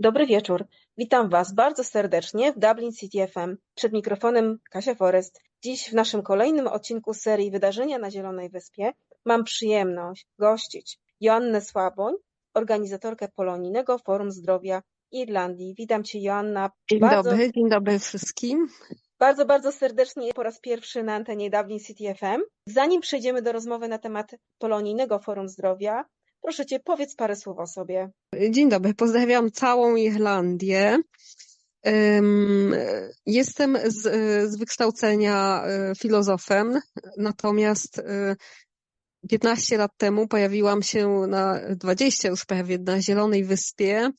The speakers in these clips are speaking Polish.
Dobry wieczór. Witam Was bardzo serdecznie w Dublin City FM. Przed mikrofonem Kasia Forest. Dziś w naszym kolejnym odcinku serii Wydarzenia na Zielonej Wyspie mam przyjemność gościć Joannę Słaboń, organizatorkę Polonijnego Forum Zdrowia Irlandii. Witam Cię Joanna. Dzień bardzo, dobry, dzień dobry wszystkim. Bardzo, bardzo serdecznie po raz pierwszy na antenie Dublin City FM. Zanim przejdziemy do rozmowy na temat Polonijnego Forum Zdrowia, Proszę cię, powiedz parę słów o sobie. Dzień dobry, pozdrawiam całą Irlandię. Jestem z, z wykształcenia e, filozofem, natomiast 15 e, lat temu pojawiłam się na 20 już prawie na Zielonej Wyspie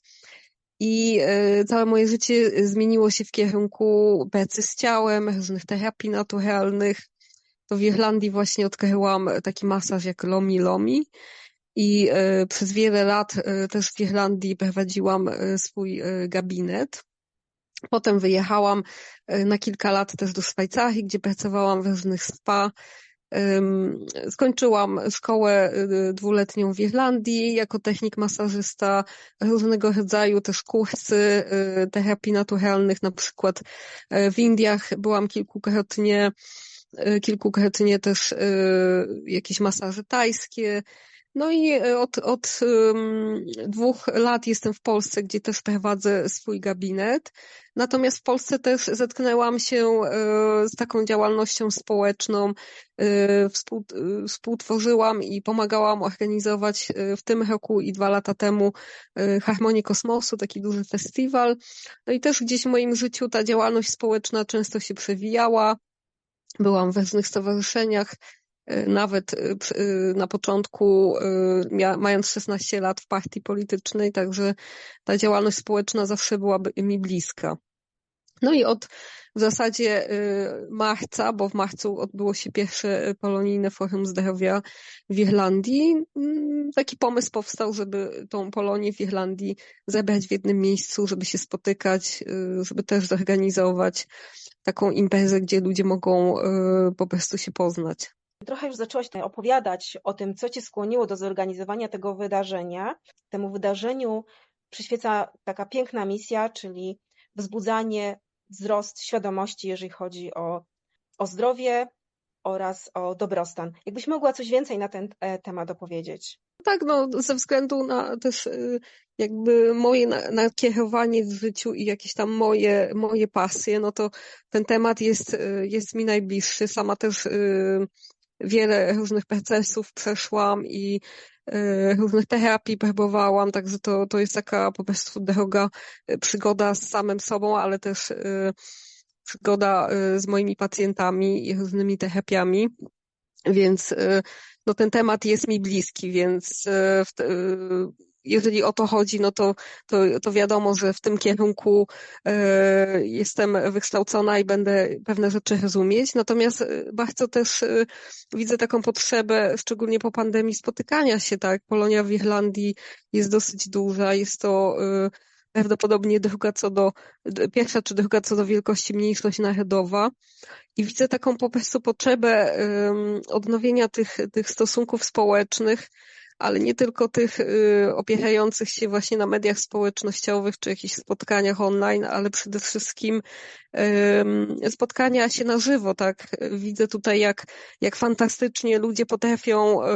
i e, całe moje życie zmieniło się w kierunku pracy z ciałem, różnych terapii naturalnych. To w Irlandii właśnie odkryłam taki masaż jak Lomi Lomi i e, przez wiele lat e, też w Irlandii prowadziłam e, swój gabinet. Potem wyjechałam na kilka lat też do Szwajcarii, gdzie pracowałam w różnych spa. Skończyłam szkołę dwuletnią w Irlandii jako technik masażysta, różnego rodzaju też kursy terapii naturalnych, na przykład w Indiach byłam kilkukrotnie, kilkukrotnie też jakieś masaże tajskie, no i e, od, od um, dwóch lat jestem w Polsce, gdzie też prowadzę swój gabinet. Natomiast w Polsce też zetknęłam się e, z taką działalnością społeczną. E, współ, współtworzyłam i pomagałam organizować w tym roku i dwa lata temu Harmonii Kosmosu, taki duży festiwal. No i też gdzieś w moim życiu ta działalność społeczna często się przewijała. Byłam w różnych stowarzyszeniach, nawet y, y, na początku, mając 16 lat w partii politycznej, także ta działalność społeczna zawsze była mi bliska. No i od w zasadzie marca, bo w marcu odbyło się pierwsze polonijne forum zdrowia w Irlandii, mm, taki pomysł powstał, żeby tą Polonię w Irlandii zebrać w jednym miejscu, żeby się spotykać, żeby też zorganizować taką imprezę, gdzie ludzie mogą po prostu się poznać. Trochę już zaczęłaś opowiadać o tym, co cię skłoniło do zorganizowania tego wydarzenia. Temu wydarzeniu przyświeca taka piękna misja, czyli wzbudzanie, wzrost świadomości, jeżeli chodzi o, o zdrowie oraz o dobrostan. Jakbyś mogła coś więcej na ten e, temat opowiedzieć? Tak, no ze względu na też y, jakby moje nakierowanie w życiu i jakieś tam moje, moje pasje, no to ten temat jest, y, jest mi najbliższy. Sama też y, wiele różnych procesów przeszłam i e, różnych terapii próbowałam, także to, to jest taka po prostu droga, e, przygoda z samym sobą, ale też e, przygoda z moimi pacjentami i różnymi terapiami. Więc no, ten temat jest mi bliski, więc jeżeli o to chodzi, no to, to, to wiadomo, że w tym kierunku e, jestem wykształcona i będę pewne rzeczy rozumieć. Natomiast e, bardzo też e, widzę taką potrzebę, szczególnie po pandemii, spotykania się, tak? Polonia w Irlandii jest dosyć duża, jest to prawdopodobnie druga co do, pierwsza czy druga co do wielkości mniejszość narodowa. I widzę taką po prostu potrzebę odnowienia tych, tych stosunków społecznych, ale nie tylko tych y, opierających się właśnie na mediach społecznościowych czy jakichś spotkaniach online, ale przede wszystkim spotkania się na żywo, tak? Widzę tutaj, jak, jak fantastycznie ludzie potrafią y,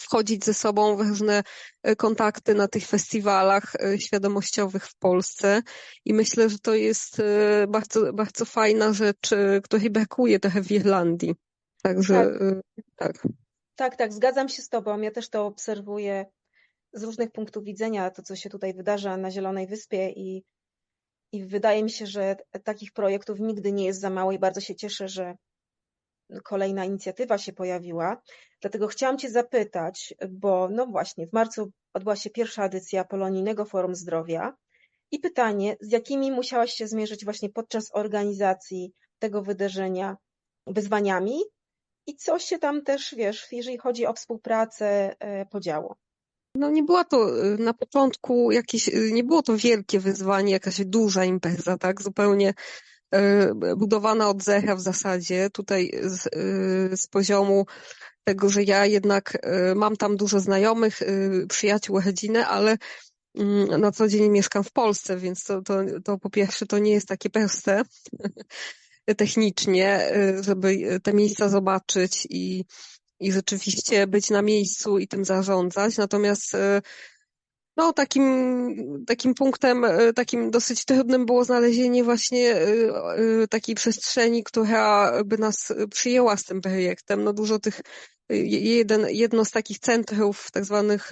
wchodzić ze sobą w różne y, kontakty na tych festiwalach świadomościowych w Polsce i myślę, że to jest bardzo, bardzo fajna rzecz, której brakuje trochę w Irlandii. Także tak. tak. Tak, tak, zgadzam się z Tobą. Ja też to obserwuję z różnych punktów widzenia, to co się tutaj wydarza na Zielonej Wyspie i, i wydaje mi się, że takich projektów nigdy nie jest za mało i bardzo się cieszę, że kolejna inicjatywa się pojawiła. Dlatego chciałam Cię zapytać, bo no właśnie, w marcu odbyła się pierwsza edycja Polonijnego Forum Zdrowia i pytanie, z jakimi musiałaś się zmierzyć właśnie podczas organizacji tego wydarzenia wyzwaniami i co się tam też, wiesz, jeżeli chodzi o współpracę, e, podziało? No nie była to e, na początku jakieś, e, nie było to wielkie wyzwanie, jakaś duża impreza, tak? Zupełnie budowana od zera w zasadzie. Tutaj z, z poziomu tego, że ja jednak mam tam dużo znajomych, przyjaciół, rodzinę, ale mm, na co dzień mieszkam w Polsce, więc to, to, to po pierwsze to nie jest takie proste technicznie, żeby te miejsca zobaczyć i, i rzeczywiście być na miejscu i tym zarządzać. Natomiast no, takim, takim punktem, takim dosyć trudnym było znalezienie właśnie takiej przestrzeni, która by nas przyjęła z tym projektem. No, dużo tych, jeden, jedno z takich centrów, tak zwanych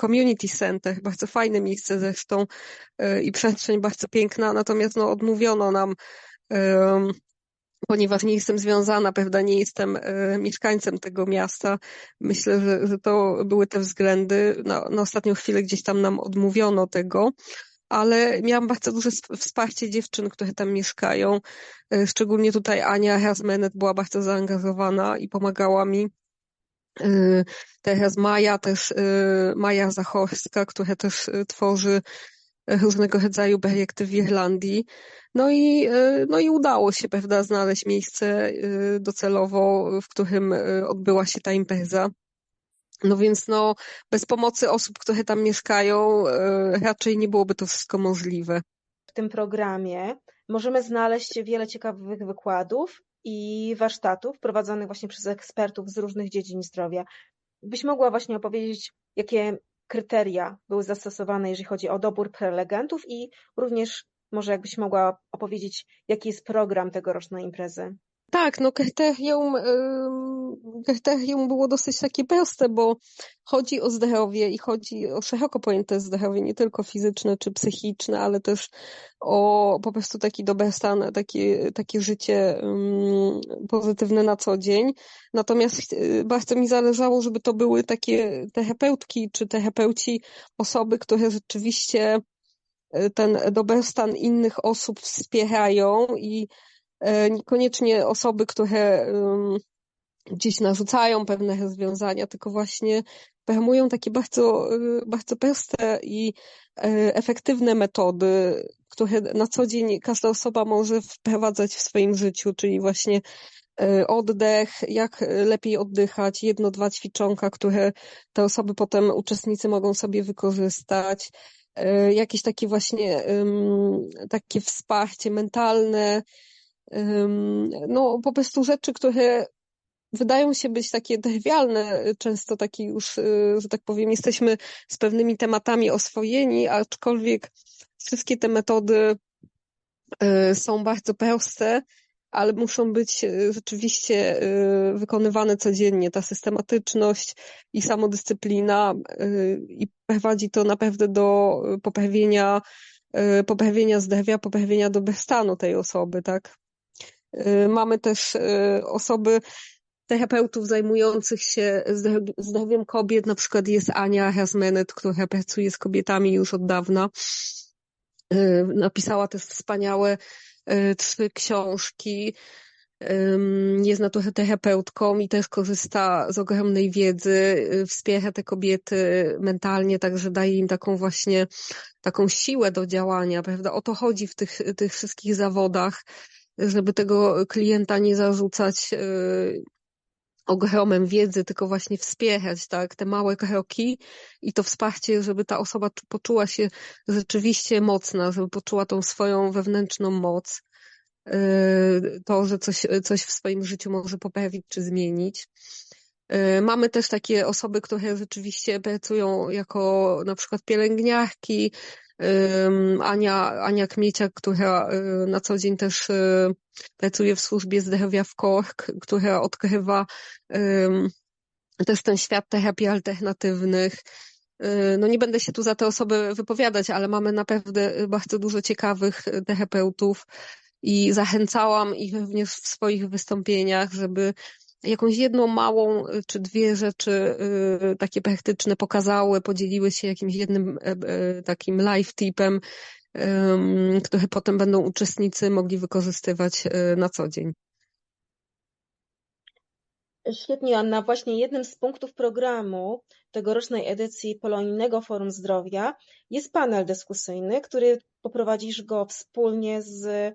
community center, bardzo fajne miejsce zresztą i przestrzeń bardzo piękna, natomiast no, odmówiono nam ponieważ nie jestem związana, prawda, nie jestem e, mieszkańcem tego miasta. Myślę, że, że to były te względy. Na, na ostatnią chwilę gdzieś tam nam odmówiono tego, ale miałam bardzo duże wsparcie dziewczyn, które tam mieszkają. E, szczególnie tutaj Ania Herzmenet była bardzo zaangażowana i pomagała mi. E, teraz Maja też, Maja Zachorska, która też tworzy różnego rodzaju projekty w Irlandii. No i, e, no i udało się, prawda, znaleźć miejsce e, docelowo, w którym e, odbyła się ta impreza. No więc no, bez pomocy osób, które tam mieszkają, raczej nie byłoby to wszystko możliwe. W tym programie możemy znaleźć wiele ciekawych wykładów i warsztatów prowadzonych właśnie przez ekspertów z różnych dziedzin zdrowia. Byś mogła właśnie opowiedzieć, jakie kryteria były zastosowane, jeżeli chodzi o dobór prelegentów i również może jakbyś mogła opowiedzieć, jaki jest program tegorocznej imprezy? Tak, no kryterium, kryterium było dosyć takie proste, bo chodzi o zdrowie i chodzi o szeroko pojęte zdrowie, nie tylko fizyczne czy psychiczne, ale też o po prostu taki dobrostan, takie, takie życie pozytywne na co dzień. Natomiast y, bardzo mi zależało, żeby to były takie terapeutki czy terapeuci, osoby, które rzeczywiście y, ten dobrostan innych osób wspierają i niekoniecznie osoby, które gdzieś narzucają pewne rozwiązania, tylko właśnie promują takie bardzo, y, bardzo proste i e, efektywne metody, które na co dzień każda osoba może wprowadzać w swoim życiu, czyli właśnie e, oddech, jak lepiej oddychać, jedno, dwa ćwiczonka, które te osoby potem, uczestnicy mogą sobie wykorzystać, jakieś takie właśnie takie wsparcie mentalne, no po prostu rzeczy, które wydają się być takie trywialne, często takie już, y, że tak powiem, jesteśmy z pewnymi tematami oswojeni, aczkolwiek wszystkie te metody y, są bardzo proste, ale muszą być y, rzeczywiście wykonywane codziennie. Ta systematyczność i samodyscyplina i prowadzi to naprawdę do poprawienia, poprawienia zdrowia, poprawienia dobrostanu tej osoby, tak? Y, mamy też y, osoby, terapeutów zajmujących się zdrowiem kobiet, na przykład jest Ania Hasmenet, która pracuje z kobietami już od dawna. Y, napisała też wspaniałe trzy książki. Jest naturoterapeutką i też korzysta z ogromnej wiedzy, wspiera te kobiety mentalnie, także daje im taką właśnie taką siłę do działania, prawda? O to chodzi w tych, tych wszystkich zawodach żeby tego klienta nie zarzucać y, ogromem wiedzy, tylko właśnie wspierać tak, te małe kroki i to wsparcie, żeby ta osoba poczuła się rzeczywiście mocna, żeby poczuła tą swoją wewnętrzną moc, y, to, że coś, coś w swoim życiu może poprawić czy zmienić. Y, mamy też takie osoby, które rzeczywiście pracują jako na przykład pielęgniarki, Ania, Ania Kmieciak, która y, na co dzień też y, pracuje w służbie zdrowia w Kork, która odkrywa też ten świat terapii alternatywnych. Y, no nie będę się tu za te osoby wypowiadać, ale mamy naprawdę bardzo dużo ciekawych terapeutów i zachęcałam ich również w swoich wystąpieniach, żeby jakąś jedną małą y, czy dwie rzeczy y, takie praktyczne pokazały, podzieliły się jakimś jednym e, e, takim live tipem, które potem będą uczestnicy mogli wykorzystywać y, na co dzień. Świetnie, Anna. Właśnie jednym z punktów programu tegorocznej edycji Polonijnego Forum Zdrowia jest panel dyskusyjny, który poprowadzisz go wspólnie z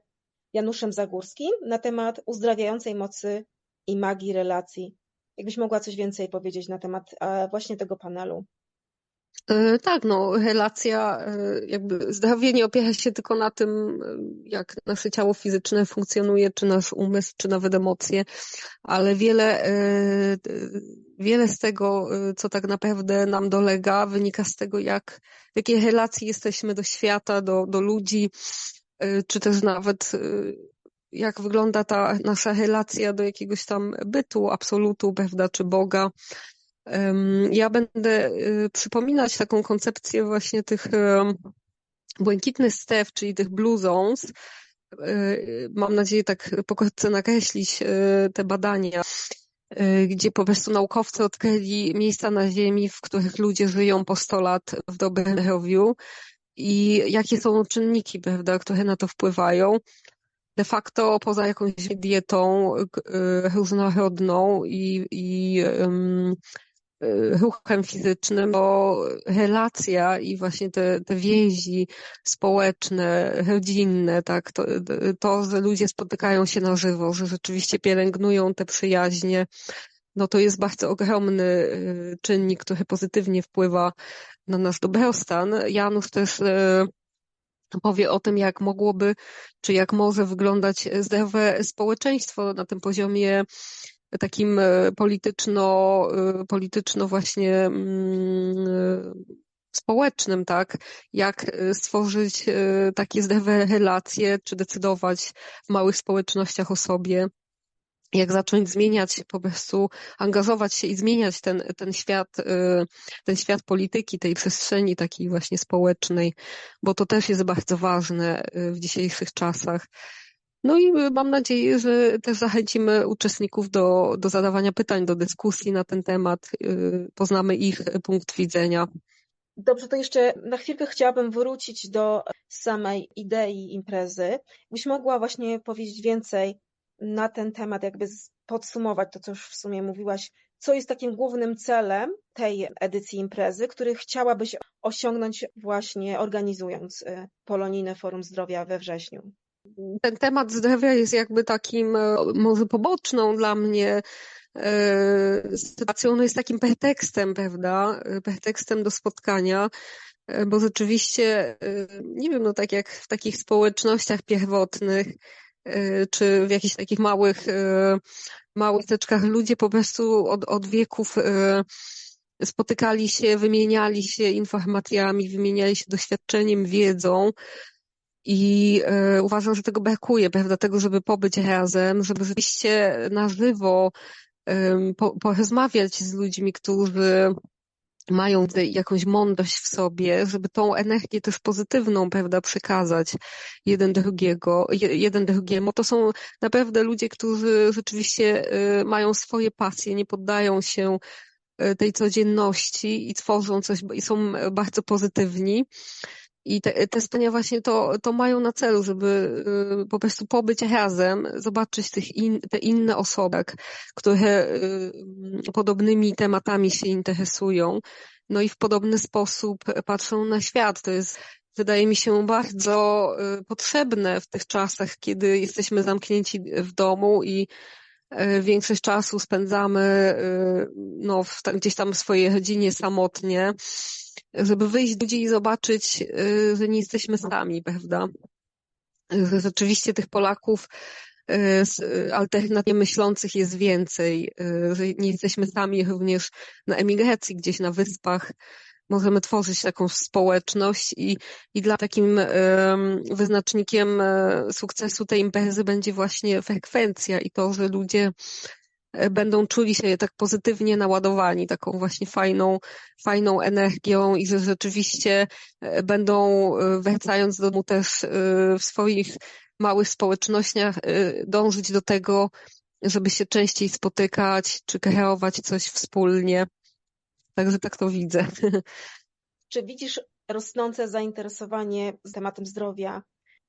Januszem Zagórskim na temat uzdrawiającej mocy i magii relacji. Jakbyś mogła coś więcej powiedzieć na temat e, właśnie tego panelu? E, tak, no, relacja, e, jakby zdrowie nie opiera się tylko na tym, jak nasze ciało fizyczne funkcjonuje, czy nasz umysł, czy nawet emocje, ale wiele, wiele z tego, co tak naprawdę nam dolega, wynika z tego, jak, w jakiej relacji jesteśmy do świata, do, do ludzi, czy też nawet jak wygląda ta nasza relacja do jakiegoś tam bytu, absolutu, prawda, czy Boga. Ja będę y, przypominać taką koncepcję właśnie tych błękitnych stref, czyli tych blue zones. Y, mam nadzieję tak pokrótce nakreślić y, te badania, gdzie po prostu naukowcy odkryli miejsca na Ziemi, w których ludzie żyją po 100 lat w dobrym zdrowiu i jakie są czynniki, prawda, które na to wpływają. De facto poza jakąś dietą różnorodną i, i um, Y, ruchem fizycznym, bo relacja i właśnie te, te więzi społeczne, rodzinne, tak, to, to, że ludzie spotykają się na żywo, że rzeczywiście pielęgnują te przyjaźnie, no to jest bardzo ogromny y, czynnik, który pozytywnie wpływa na nasz dobrostan. Janusz też y, powie o tym, jak mogłoby, czy jak może wyglądać zdrowe społeczeństwo na tym poziomie takim e, polityczno, e, polityczno właśnie mm, e, społecznym, tak? Jak stworzyć takie zdrowe relacje, czy decydować w małych społecznościach o sobie, jak zacząć zmieniać, po prostu angażować się i zmieniać ten, ten świat, ten świat polityki, tej przestrzeni takiej właśnie społecznej, bo to też jest bardzo ważne w dzisiejszych czasach. No i mam nadzieję, że też zachęcimy uczestników do, do zadawania pytań, do dyskusji na ten temat, y, poznamy ich punkt widzenia. Dobrze, to jeszcze na chwilkę chciałabym wrócić do samej idei imprezy. Byś mogła właśnie powiedzieć więcej na ten temat, jakby podsumować to, co już w sumie mówiłaś, co jest takim głównym celem tej edycji imprezy, który chciałabyś osiągnąć właśnie organizując y, Polonijne Forum Zdrowia we wrześniu? ten temat zdrowia jest jakby takim e, może poboczną dla mnie e, sytuacją, no jest takim pretekstem, prawda? E, pretekstem do spotkania, bo rzeczywiście, nie wiem, no tak jak w takich społecznościach pierwotnych, czy w jakichś takich małych, małych teczkach ludzie po prostu od, od wieków spotykali się, wymieniali się informacjami, wymieniali się doświadczeniem, wiedzą, i uważam, że tego brakuje, prawda, tego, żeby pobyć razem, żeby rzeczywiście na żywo po, porozmawiać z ludźmi, którzy mają jakąś mądrość w sobie, żeby tą energię też pozytywną, prawda, przekazać jeden drugiego, jeden drugiemu. To są naprawdę ludzie, którzy rzeczywiście e, mają swoje pasje, nie poddają się e, tej codzienności i tworzą coś i są bardzo pozytywni. I te, te spotkania właśnie to, to mają na celu, żeby y, po prostu pobyć razem, zobaczyć tych in, te inne osoby, które y, podobnymi tematami się interesują, no i w podobny sposób patrzą na świat. To jest wydaje mi się bardzo y, potrzebne w tych czasach, kiedy jesteśmy zamknięci w domu i większość czasu spędzamy no, w, gdzieś tam w swojej rodzinie samotnie żeby wyjść do ludzi i zobaczyć, y, że nie jesteśmy sami, prawda? Rzeczywiście tych Polaków y, alternatywnie myślących jest więcej, y, że nie jesteśmy sami również na emigracji gdzieś na wyspach. Możemy tworzyć taką społeczność i, i dla takim wyznacznikiem sukcesu tej imprezy będzie właśnie frekwencja i to, że ludzie będą czuli się tak pozytywnie naładowani taką właśnie fajną, fajną energią i że rzeczywiście będą wracając do domu też w swoich małych społecznościach dążyć do tego, żeby się częściej spotykać, czy kreować coś wspólnie. Także tak to widzę. Czy widzisz rosnące zainteresowanie tematem zdrowia,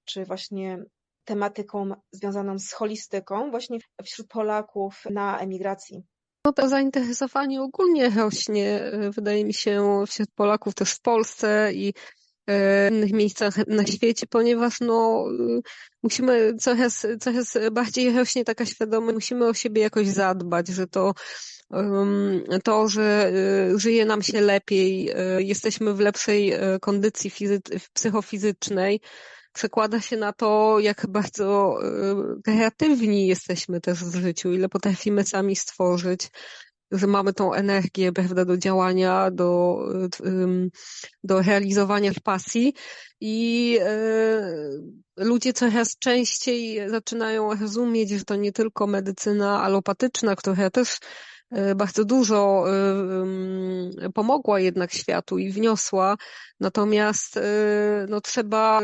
czy właśnie tematyką związaną z holistyką właśnie wśród Polaków na emigracji. No to zainteresowanie ogólnie rośnie, e, wydaje mi się, wśród Polaków też w Polsce i w innych miejscach na świecie, ponieważ no, e, musimy coraz, coraz bardziej rośnie taka świadomość, musimy o siebie jakoś zadbać, że to to, że żyje nam się lepiej, jesteśmy w lepszej kondycji psychofizycznej, przekłada się na to, jak bardzo kreatywni jesteśmy też w życiu, ile potrafimy sami stworzyć że mamy tą energię, prawda, do działania, do, do realizowania pasji. I e, ludzie coraz częściej zaczynają rozumieć, że to nie tylko medycyna alopatyczna, która też e, bardzo dużo e, pomogła jednak światu i wniosła, natomiast no, trzeba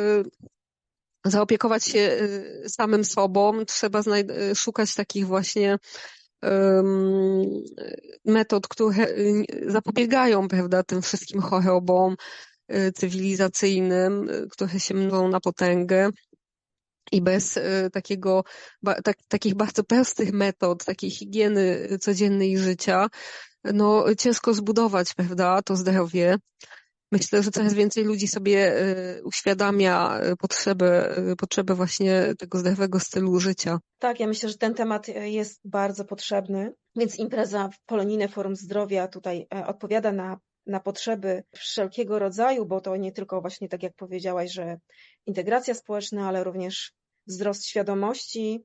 zaopiekować się samym sobą, trzeba szukać takich właśnie metod, które y, zapobiegają, prawda, tym wszystkim chorobom y, cywilizacyjnym, y, które się mnożą na potęgę. I bez takiego, tak, takich bardzo prostych metod, takiej higieny codziennej życia, no ciężko zbudować, prawda, to zdrowie. Myślę, że coraz więcej ludzi sobie uświadamia potrzebę, potrzebę właśnie tego zdrowego stylu życia. Tak, ja myślę, że ten temat jest bardzo potrzebny, więc impreza Polonijne Forum Zdrowia tutaj odpowiada na, na potrzeby wszelkiego rodzaju, bo to nie tylko właśnie tak jak powiedziałaś, że integracja społeczna, ale również wzrost świadomości,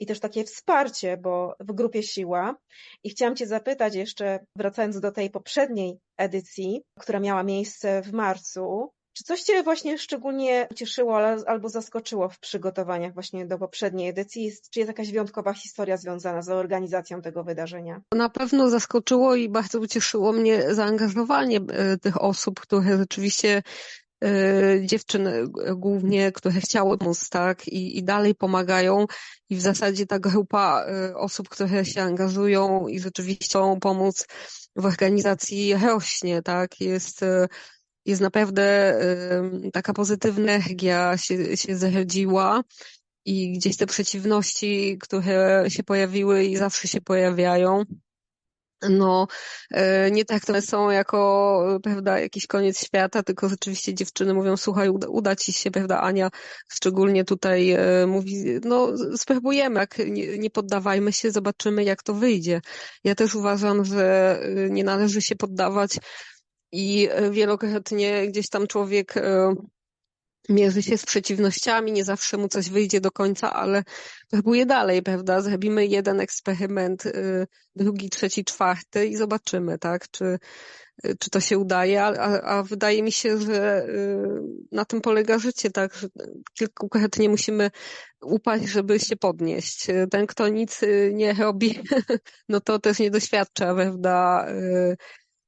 i też takie wsparcie, bo w grupie siła. I chciałam Cię zapytać jeszcze, wracając do tej poprzedniej edycji, która miała miejsce w marcu, czy coś Cię właśnie szczególnie cieszyło albo zaskoczyło w przygotowaniach właśnie do poprzedniej edycji? Czy jest jakaś wyjątkowa historia związana z organizacją tego wydarzenia? Na pewno zaskoczyło i bardzo ucieszyło mnie zaangażowanie e, tych osób, które rzeczywiście dziewczyn e, głównie, które chciały pomóc, tak, i, i dalej pomagają. I w zasadzie ta grupa e, osób, które się angażują i rzeczywiście chcą pomóc w organizacji rośnie, tak, jest jest naprawdę taka pozytywna energia się, się zrodziła. I gdzieś te przeciwności, które się pojawiły i zawsze się pojawiają, no, e, nie tak to są jako, prawda, jakiś koniec świata, tylko rzeczywiście dziewczyny mówią, słuchaj, uda, uda ci się, prawda, Ania szczególnie tutaj e, mówi, no, spróbujemy, jak nie, nie poddawajmy się, zobaczymy, jak to wyjdzie. Ja też uważam, że e, nie należy się poddawać i wielokrotnie gdzieś tam człowiek mierzy się z przeciwnościami, nie zawsze mu coś wyjdzie do końca, ale próbuje dalej, prawda? Zrobimy jeden eksperyment, y, drugi, trzeci, czwarty i zobaczymy, tak? Czy, y, czy to się udaje, a, a wydaje mi się, że y, na tym polega życie, tak? Że kilkukrotnie musimy upaść, żeby się podnieść. Ten, kto nic nie robi, no to też nie doświadcza, prawda?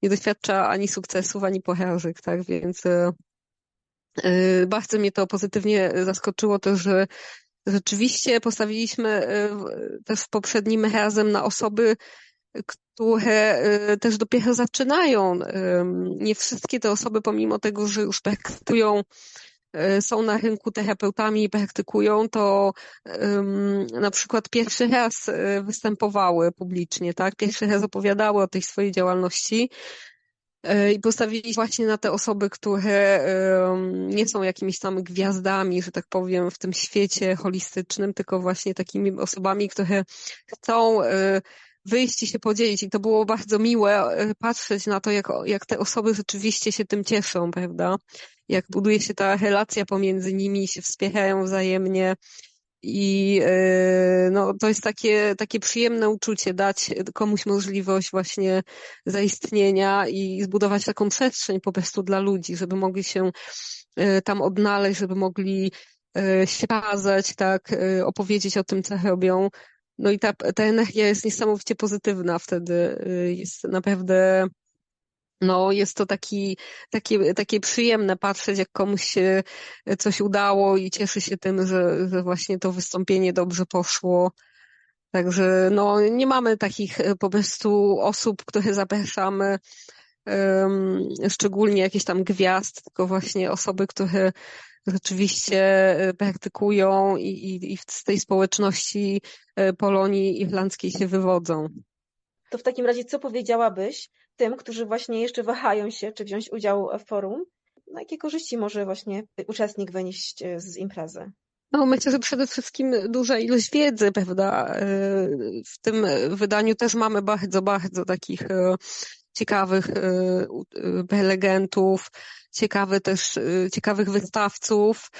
Nie doświadcza ani sukcesów, ani porażek, tak? Więc bardzo mnie to pozytywnie zaskoczyło też, że rzeczywiście postawiliśmy y, też poprzednim razem na osoby, które y, też dopiero zaczynają. Nie wszystkie te osoby, pomimo tego, że już praktykują, są na rynku terapeutami i praktykują, to na przykład pierwszy raz występowały publicznie, tak? Pierwszy raz opowiadały o tej swojej działalności i postawili właśnie na te osoby, które nie są jakimiś tam gwiazdami, że tak powiem, w tym świecie holistycznym, tylko właśnie takimi osobami, które chcą e, wyjść i się podzielić. I to było bardzo miłe e, patrzeć na to, jak, jak te osoby rzeczywiście się tym cieszą, prawda? Jak buduje się ta relacja pomiędzy nimi, się wspierają wzajemnie. I e, no, to jest takie, takie przyjemne uczucie, dać komuś możliwość właśnie zaistnienia i zbudować taką przestrzeń po prostu dla ludzi, żeby mogli się e, tam odnaleźć, żeby mogli e, się pokazać, tak, opowiedzieć o tym, co robią. No i ta, ta energia jest niesamowicie pozytywna wtedy. Jest naprawdę no, jest to taki, takie, takie przyjemne patrzeć, jak komuś się coś udało i cieszy się tym, że, że właśnie to wystąpienie dobrze poszło. Także no, nie mamy takich e, po prostu osób, które zapraszamy, um, szczególnie jakieś tam gwiazd, tylko właśnie osoby, które rzeczywiście e, praktykują i, i, i z tej społeczności e, Polonii irlandzkiej się wywodzą. To w takim razie co powiedziałabyś tym, którzy właśnie jeszcze wahają się, czy wziąć udział w forum? No, jakie korzyści może właśnie uczestnik wynieść e, z imprezy? No, myślę, że przede wszystkim duża ilość wiedzy, prawda? W tym wydaniu też mamy bardzo, bardzo takich ciekawych prelegentów, ciekawe też, ciekawych wystawców.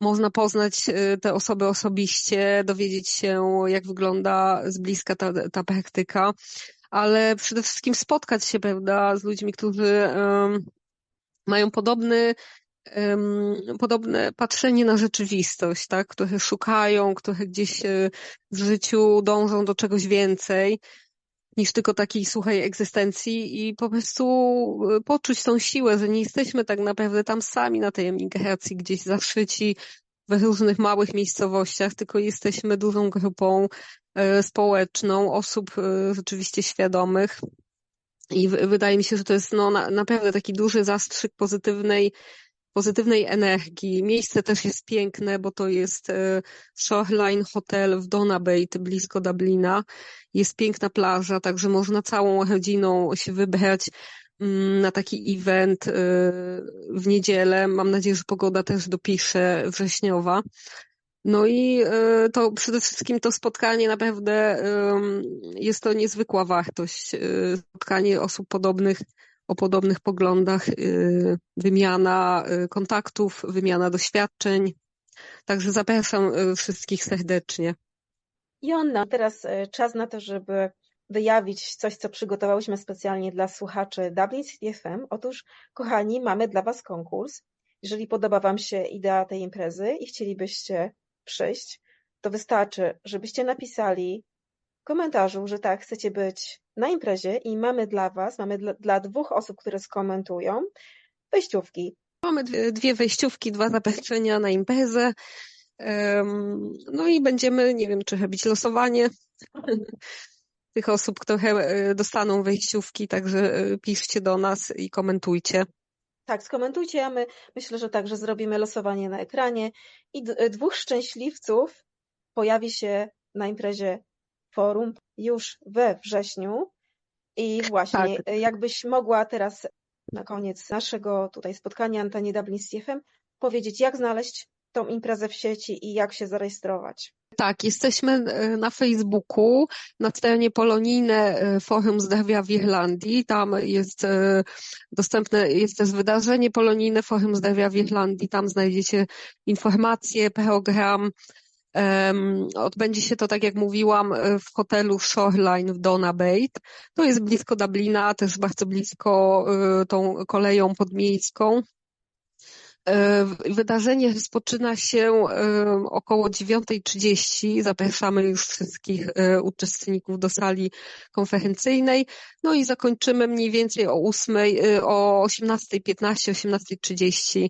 Można poznać te osoby osobiście, dowiedzieć się, jak wygląda z bliska ta, ta praktyka, ale przede wszystkim spotkać się, prawda, z ludźmi, którzy um, mają podobny podobne patrzenie na rzeczywistość, tak? które szukają, które gdzieś e, w życiu dążą do czegoś więcej niż tylko takiej suchej egzystencji i po prostu e, poczuć tą siłę, że nie jesteśmy tak naprawdę tam sami na tej emigracji, gdzieś zaszyci w różnych małych miejscowościach, tylko jesteśmy dużą grupą e, społeczną osób rzeczywiście świadomych. I wydaje mi się, że to jest no, naprawdę taki duży zastrzyk pozytywnej pozytywnej energii. Miejsce też jest piękne, bo to jest e, Shoreline Hotel w Donabate, blisko Dublina. Jest piękna plaża, także można całą rodziną się wybrać na taki event e, w niedzielę. Mam nadzieję, że pogoda też dopisze wrześniowa. No i e, to przede wszystkim to spotkanie naprawdę jest to niezwykła wartość. Spotkanie osób podobnych o podobnych poglądach, y, wymiana y, kontaktów, wymiana doświadczeń. Także zapraszam y, wszystkich serdecznie. Jonna, teraz czas na to, żeby wyjawić coś, co przygotowałyśmy specjalnie dla słuchaczy Dublin City FM. Otóż, kochani, mamy dla Was konkurs. Jeżeli podoba Wam się idea tej imprezy i chcielibyście przyjść, to wystarczy, żebyście napisali komentarzu, że tak, chcecie być na imprezie i mamy dla Was, mamy dla, dla dwóch osób, które skomentują, wejściówki. Mamy dwie, wejściówki, dwa zaproszenia na imprezę. No i będziemy, nie wiem, czy robić losowanie tych osób, które e, dostaną wejściówki, także e, piszcie do nas i komentujcie. Tak, skomentujcie, a my myślę, że także zrobimy losowanie na ekranie i dwóch szczęśliwców pojawi się na imprezie forum już we wrześniu. I właśnie, tak. jakbyś mogła teraz na koniec naszego tutaj spotkania Antanie Dublin z CFM powiedzieć, jak znaleźć tą imprezę w sieci i jak się zarejestrować. Tak, jesteśmy e, na Facebooku, na stronie Polonijne e, Forum Zdrowia w Irlandii. Tam jest e, dostępne, jest też wydarzenie Polonijne Forum Zdrowia w Irlandii. Tam znajdziecie informacje, program, Odbędzie się to, tak jak mówiłam, w hotelu Shoreline w Donabate. To jest blisko Dublina, też bardzo blisko tą koleją podmiejską. E, wydarzenie rozpoczyna się około 9.30. Zapraszamy już wszystkich e, uczestników do sali konferencyjnej. No i zakończymy mniej więcej o 8, y, o 18.15, 18.30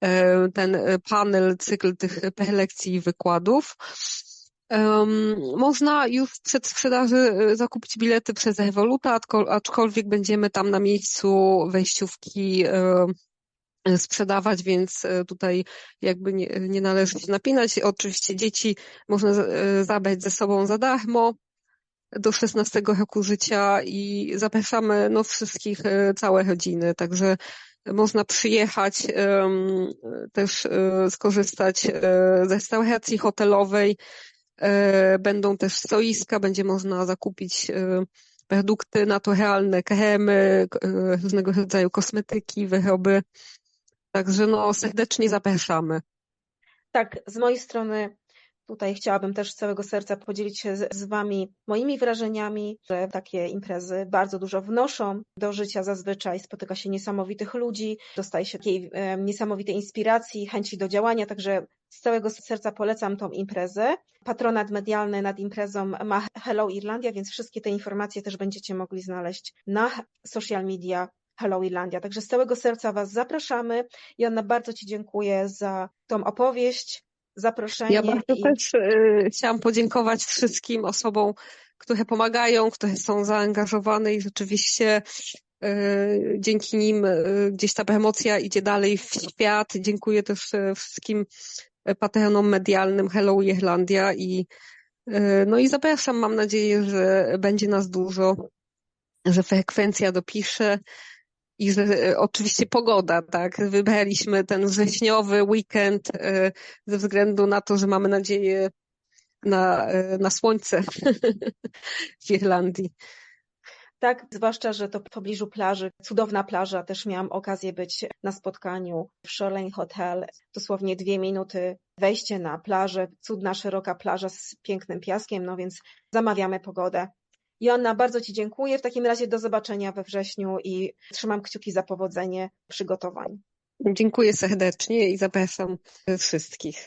E, ten e, panel, cykl tych prelekcji i wykładów. Można już w przedsprzedaży e, zakupić bilety przez Revoluta, aczkolwiek będziemy tam na miejscu wejściówki sprzedawać, więc tutaj jakby nie, nie należy się napinać. Oczywiście dzieci można zabrać ze sobą za darmo do 16 roku życia i zapraszamy no, wszystkich, całe rodziny, także można przyjechać, też e, skorzystać e, z restauracji hotelowej. E, będą też stoiska, będzie można zakupić produkty naturalne, kremy, różnego rodzaju kosmetyki, wyroby. Także no, serdecznie zapraszamy. Tak, z mojej strony Tutaj chciałabym też z całego serca podzielić się z, z Wami moimi wrażeniami, że takie imprezy bardzo dużo wnoszą do życia zazwyczaj. Spotyka się niesamowitych ludzi, dostaje się takiej e, niesamowitej inspiracji, chęci do działania, także z całego serca polecam tą imprezę. Patronat medialny nad imprezą ma Hello Irlandia, więc wszystkie te informacje też będziecie mogli znaleźć na social media Hello Irlandia. Także z całego serca Was zapraszamy. Joanna, bardzo Ci dziękuję za tą opowieść, zaproszenie. Ja bardzo i... też y, chciałam podziękować wszystkim osobom, które pomagają, które są zaangażowane i rzeczywiście y, dzięki nim y, gdzieś ta emocja idzie dalej w świat. Dziękuję też wszystkim patronom medialnym Hello Irlandia i no i zapraszam, mam nadzieję, że będzie nas dużo, że frekwencja dopisze i że oczywiście pogoda, tak. Wybraliśmy ten wrześniowy weekend e, ze względu na to, że mamy nadzieję na, e, na słońce w Irlandii. Tak, zwłaszcza, że to w pobliżu plaży, cudowna plaża. Też miałam okazję być na spotkaniu w Shoreline Hotel. Dosłownie dwie minuty wejście na plażę, cudna, szeroka plaża z pięknym piaskiem, no więc zamawiamy pogodę. Joanna, bardzo Ci dziękuję. W takim razie do zobaczenia we wrześniu i trzymam kciuki za powodzenie przygotowań. Dziękuję serdecznie i zapraszam wszystkich.